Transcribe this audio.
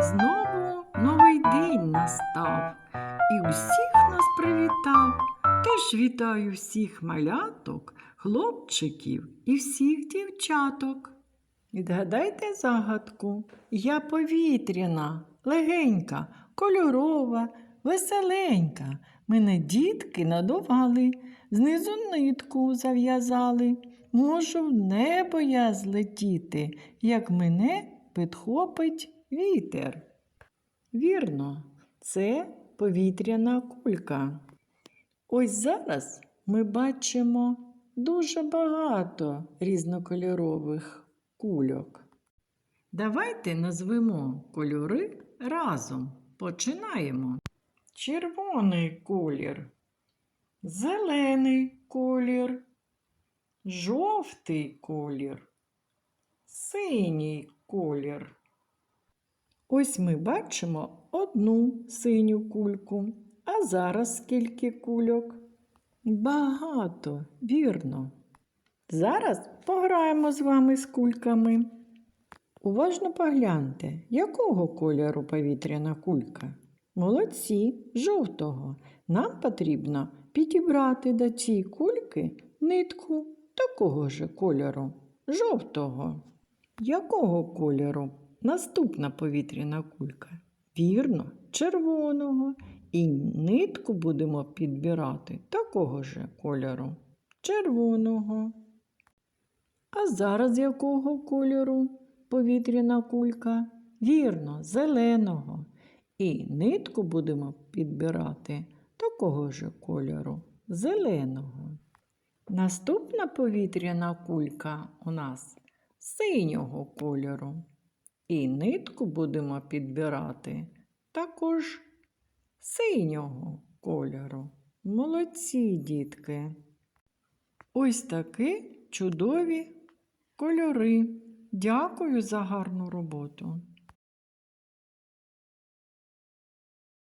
Знову новий день настав і усіх нас привітав. Теж вітаю всіх маляток, хлопчиків і всіх дівчаток. Відгадайте загадку. Я повітряна, легенька, кольорова, веселенька. Мене дітки надували, знизу нитку зав'язали. Можу в небо я злетіти, як мене підхопить вітер. Вірно, це повітряна кулька. Ось зараз ми бачимо дуже багато різнокольорових кульок. Давайте назвемо кольори разом. Починаємо. Червоний колір, зелений колір, жовтий колір, синій колір. Ось ми бачимо одну синю кульку. А зараз скільки кульок? Багато, вірно. Зараз пограємо з вами з кульками. Уважно погляньте, якого кольору повітряна кулька? Молодці, жовтого. Нам потрібно підібрати до цієї кульки нитку такого ж кольору, жовтого. Якого кольору наступна повітряна кулька? Вірно, червоного. І нитку будемо підбирати такого ж кольору червоного. А зараз якого кольору повітряна кулька? Вірно, зеленого. І нитку будемо підбирати такого ж кольору зеленого. Наступна повітряна кулька у нас синього кольору. І нитку будемо підбирати також синього кольору. Молодці, дітки. Ось такі чудові кольори. Дякую за гарну роботу.